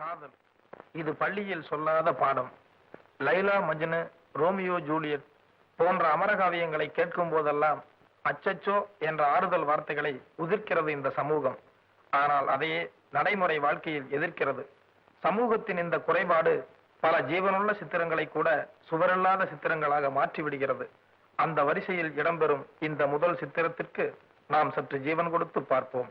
காதல். இது பள்ளியில் சொல்லாத பாடம். லைலா மஜ்னு ரோமியோ ஜூலியட் போன்ற அமரகாவியங்களை கேட்கும் போதெல்லாம் அச்சச்சோ என்ற ஆறுதல் வார்த்தைகளை உதிர்க்கிறது இந்த சமூகம். ஆனால் அதையே நடைமுறை வாழ்க்கையில் எதிர்க்கிறது. சமூகத்தின் இந்த குறைபாடு பல ஜீவனுள்ள சித்திரங்களை கூட சுவரில்லாத சித்திரங்களாக மாற்றிவிடுகிறது. அந்த வரிசையில் இடம்பெறும் இந்த முதல் சித்திரத்திற்கு நாம் சற்று ஜீவன் கொடுத்து பார்ப்போம்.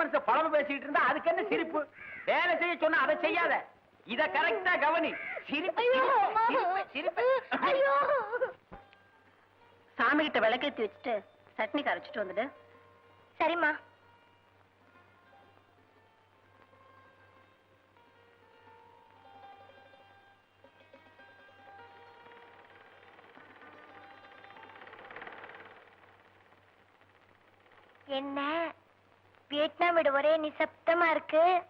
மனுஷன் பழம பேசிட்டு இருந்தா அதுக்கு என்ன சிரிப்பு? வேலை செய்ய சொன்னா அதை செய்யாத. இத கரெக்டா கவனி. சிரிப்பு சாமி கிட்ட விளக்கேத்தி வச்சுட்டு சட்னி கரைச்சிட்டு வந்துடு. சரிம்மா. என்ன? வியட்நாம் வீடு ஒரே நிசப்தமா இருக்கு.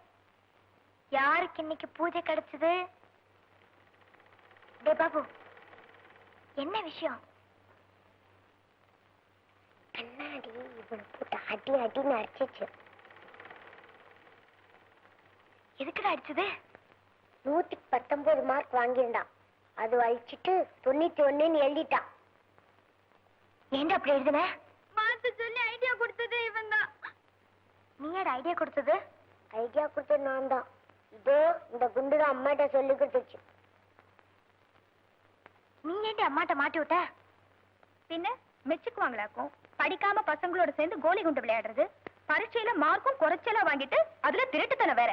யாருக்கு இன்னைக்கு பூஜை கிடைச்சது? டே பாபு என்ன விஷயம்? கண்ணாடி இவனை போட்டு அடி அடின்னு அடிச்சிச்சு. எதுக்குடா அடிச்சது? நூத்துக்கு பத்தொன்பது மார்க் வாங்கியிருந்தான். அது அழிச்சிட்டு தொண்ணூத்தி ஒண்ணுன்னு எழுதிட்டான். ஏன்டா அப்படி எழுதுன? மாத்து சொல்லி ஐடியா கொடுத்தது இவன் தான் ஏடா ஐடியா கொடுத்தது? ஐடியா கொடுத்தது நான் தான் இதோ இந்த குண்டு அம்மாட்ட சொல்லி கொடுத்துச்சு. நீ ஏன்டி அம்மாட்ட மாட்டி விட்ட? பின்ன மெச்சுக்குவாங்களாக்கும் படிக்காம பசங்களோட சேர்ந்து கோலி குண்டு விளையாடுறது. பரீட்சையில மார்க்கும் குறைச்சலா வாங்கிட்டு அதுல திருட்டுத்தனம் வேற.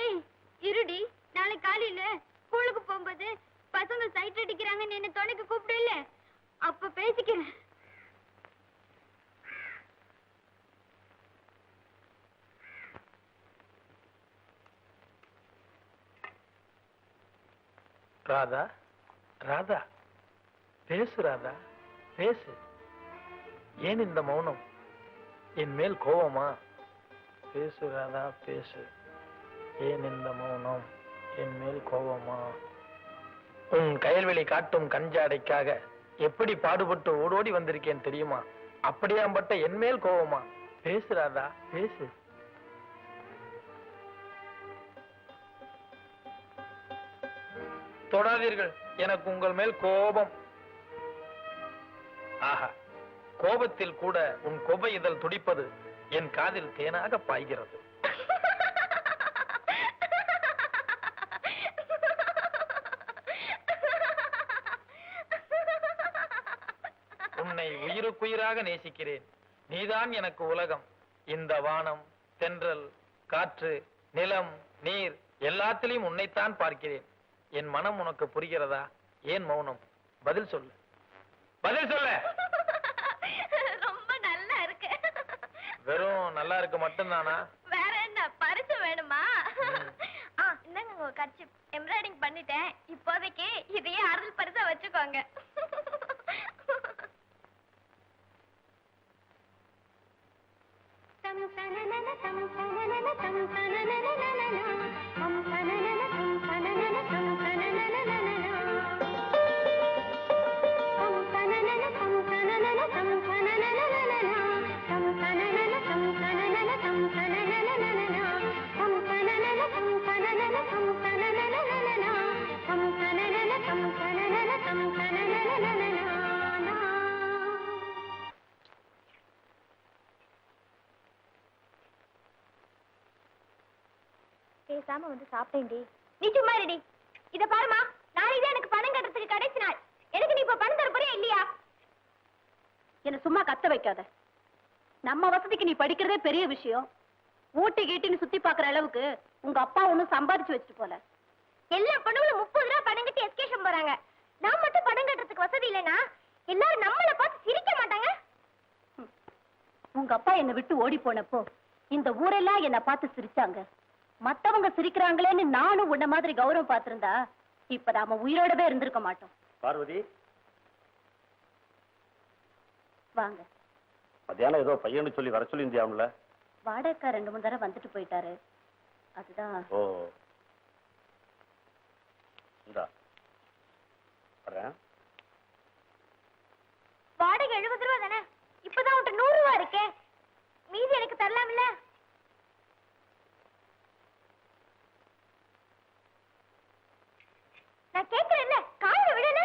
ஏய் இருடி. நாளைக்கு காலையில ஸ்கூலுக்கு போகும்போது பசங்க சைட் அடிக்கிறாங்கன்னு என்ன துணைக்கு கூப்பிடல அப்ப பேசிக்கிறேன். ராதா ராதா பேசு ராதா பேசு. ஏன் இந்த மௌனம்? என் மேல் கோவமா? பேசு ராதா பேசு. ஏன் இந்த மௌனம்? என் மேல் கோவமா? உன் கயல்வெளி காட்டும் கஞ்சாடைக்காக எப்படி பாடுபட்டு ஓடோடி வந்திருக்கேன் தெரியுமா? அப்படியாம்பட்ட என் மேல் கோவமா? பேசு ராதா பேசு. தொடாதீர்கள். எனக்கு உங்கள் மேல் கோபம். ஆஹா கோபத்தில் கூட உன் கொபை இதழ் துடிப்பது என் காதில் தேனாக பாய்கிறது. உன்னை உயிருக்குயிராக நேசிக்கிறேன். நீதான் எனக்கு உலகம். இந்த வானம் தென்றல் காற்று நிலம் நீர் எல்லாத்திலையும் உன்னைத்தான் பார்க்கிறேன். என் மனம் உனக்கு புரிகிறதா? ஏன் மௌனம்? பதில் சொல்லு. பதில் சொல்லு. ரொம்ப நல்லா இருக்கு. வெறும் நல்லா இருக்கு மட்டும்தானா? வேற என்ன? பரிசு வேணுமா? இந்தாங்க உங்க கட்சி எம்ப்ராய்டிங் பண்ணிட்டேன். இப்போதைக்கு இதையே அருள் பரிசா வச்சுக்கோங்க. பேசாம வந்து சாப்பிட்டேன்டி. நீ சும்மா இருடி. இத பாருமா நாளைக்கு தான் எனக்கு பணம் கட்டுறதுக்கு கடைசி நாள். எனக்கு நீ இப்ப பணம் தர போறியா இல்லையா? என்ன சும்மா கத்த வைக்காத. நம்ம வசதிக்கு நீ படிக்கிறதே பெரிய விஷயம். ஊட்டி கீட்டின்னு சுத்தி பாக்குற அளவுக்கு உங்க அப்பா ஒண்ணும் சம்பாதிச்சு வச்சுட்டு போல. எல்லா பொண்ணுங்களும் முப்பது ரூபா பணம் கட்டி எஸ்கேஷன் போறாங்க. நான் மட்டும் பணம் கட்டுறதுக்கு வசதி இல்லைன்னா எல்லாரும் நம்மள பார்த்து சிரிக்க மாட்டாங்க? உங்க அப்பா என்னை விட்டு ஓடி போனப்போ இந்த ஊரெல்லாம் என்ன பார்த்து சிரிச்சாங்க. மத்தவங்க சிரிக்கிறாங்களேன்னு நானும் உன்ன மாதிரி கௌரவம் பார்த்திருந்தா இப்ப நாம உயிரோடவே இருந்திருக்க மாட்டோம். பார்வதி. வாங்க. மத்தியானம் ஏதோ பையன்னு சொல்லி வர சொல்லி இருந்தியாம்ல வாடகைக்கா ரெண்டு மூணு தடவை வந்துட்டு போயிட்டாரு. அதுதான். ஓ. இந்தா. வரேன் வாடகை எழுபது ரூபா தானே? இப்பதான் உன்ட்ட நூறு ரூபா இருக்கே. மீதி எனக்கு தரலாம்ல நான் கேக்குறேன்ல கால விடல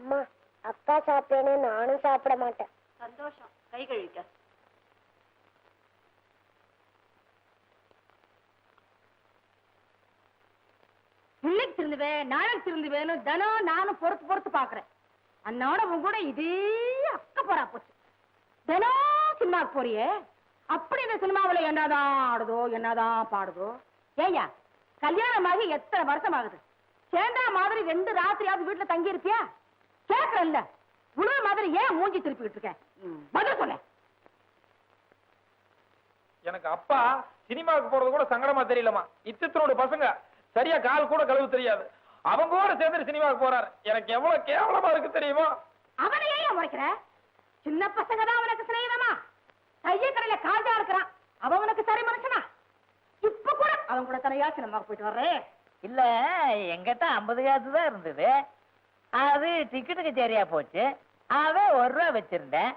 அம்மா அப்பா சாப்பிட்டேன்னு நானும் சாப்பிட மாட்டேன். சந்தோஷம். கை கழுவிக்க. இன்னைக்கு திருந்துவேன் நாளைக்கு திருந்துவேன்னு தினம் நானும் பொறுத்து பொறுத்து பாக்குறேன் அண்ணோட உன் கூட இதே அக்க போறா போச்சு. தினம் சினிமாவுக்கு போறியே? அப்படி இந்த சினிமாவுல என்னதான் ஆடுதோ என்னதான் பாடுதோ? ஏயா கல்யாணமாகி எத்தனை வருஷம் ஆகுது சேர்ந்தா மாதிரி ரெண்டு ராத்திரியாவது வீட்டுல தங்கி இருப்பியா கேட்கறல்ல உணவு மாதிரி ஏன் மூஞ்சி திருப்பிக்கிட்டு இருக்க பதில் சொல்ல. எனக்கு அப்பா சினிமாவுக்கு போறது கூட சங்கடமா தெரியலமா இத்தனோட பசங்க சரியா கால் கூட கழுவு தெரியாது. அவங்க கூட சேர்ந்து சினிமாவுக்கு போறாரு. எனக்கு எவ்வளவு கேவலமா இருக்கு தெரியுமா? அவனை ஏன் முறைக்கிற? சின்ன பசங்க தான் அவனுக்கு சிநேகிதமா கைய கடையில காஜா இருக்கிறான். அவன் உனக்கு சரி மனுஷனா? இப்ப கூட அவன் கூட தனையா சினிமாவுக்கு போயிட்டு வர்றே. இல்ல எங்கிட்ட ஐம்பது காசு தான் இருந்தது. அது டிக்கெட்டுக்கு சரியா போச்சு. அவன் ஒரு ரூபா வச்சிருந்தேன்.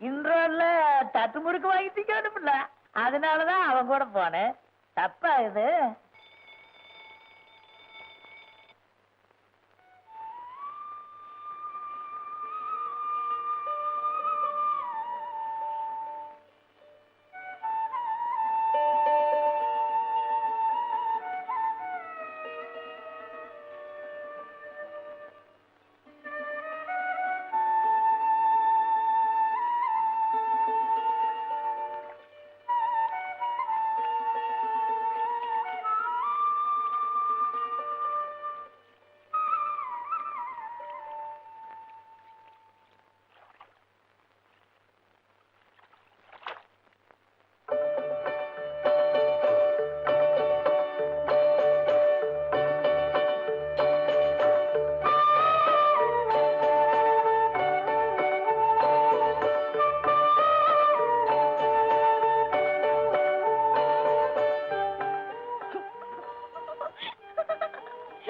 இன்றோல்ல தட்டு முறுக்கு வாங்கி திக்க அதனாலதான் அவன் கூட போனேன். தப்பா இது.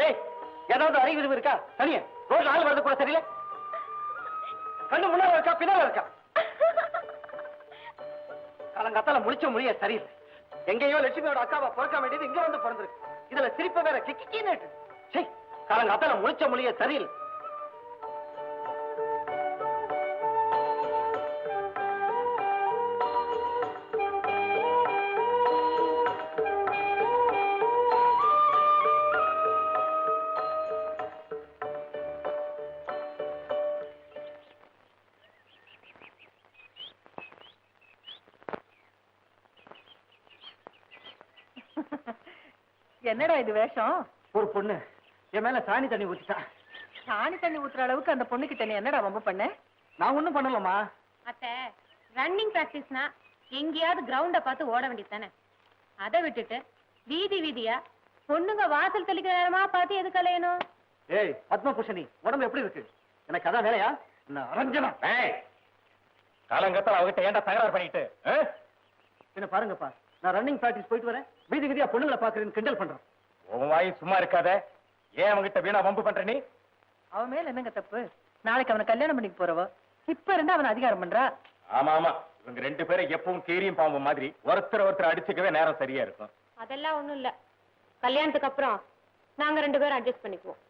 ஏய் ஏதாவது அறிவு இருக்கா தனியா ரோட்ல ஆள் வரது கூட தெரியல கண்ணு முன்னால இருக்கா பின்னால இருக்கா காலங்காத்தால முடிச்ச முடிய சரியில்லை எங்கேயோ லட்சுமியோட அக்காவை பிறக்க வேண்டியது இங்க வந்து பிறந்திருக்கு இதுல சிரிப்பு வேற கிக்கின்னு சரி காலங்காத்தால முடிச்ச முடிய சரியில்லை என்னடா இது வேஷம்? ஒரு பொண்ணு. என் மேல சாணி தண்ணி ஊத்திட்டா. சாணி தண்ணி ஊத்துற அளவுக்கு அந்த பொண்ணு கிட்ட நீ என்னடா ரொம்ப பண்ண? நான் ஒண்ணும் பண்ணலம்மா. அத்த ரன்னிங் பிராக்டிஸ்னா எங்கேயாவது கிரவுண்ட பார்த்து ஓட வேண்டியது தானே? அதை விட்டுட்டு வீதி வீதியா பொண்ணுங்க வாசல் தெளிக்கிற நேரமா பார்த்து எதுக்கு அலையணும்? ஏய் பத்மபூஷணி உடம்பு எப்படி இருக்கு? எனக்கு அதான் வேலையா? நான் அரஞ்சனா. காலங்கத்தால அவகிட்ட ஏன்டா தகராறு பண்ணிட்டு? என்ன பாருங்கப்பா நான் ரன்னிங் பிராக்டிஸ் போயிட்டு வரேன். வீதி வீதியா பொண்ணுங்களை பாக்குறேன்னு கிண்டல் பண்றேன். உன் வாய் சும்மா இருக்காத. ஏன் அவங்கிட்ட வீணா வம்பு பண்ற நீ? அவன் மேல என்னங்க தப்பு? நாளைக்கு அவனை கல்யாணம் பண்ணிக்க போறவ. இப்ப இருந்து அவன் அதிகாரம் பண்றா? ஆமா ஆமா. இவங்க ரெண்டு பேரும் எப்பவும் கீரியும் பாம்பு மாதிரி ஒருத்தர் ஒருத்தர் அடிச்சுக்கவே நேரம் சரியா இருக்கும். அதெல்லாம் ஒண்ணும் இல்ல. கல்யாணத்துக்கு அப்புறம் நாங்க ரெண்டு பேரும் அட்ஜஸ்ட் பண்ணிக்குவோம்.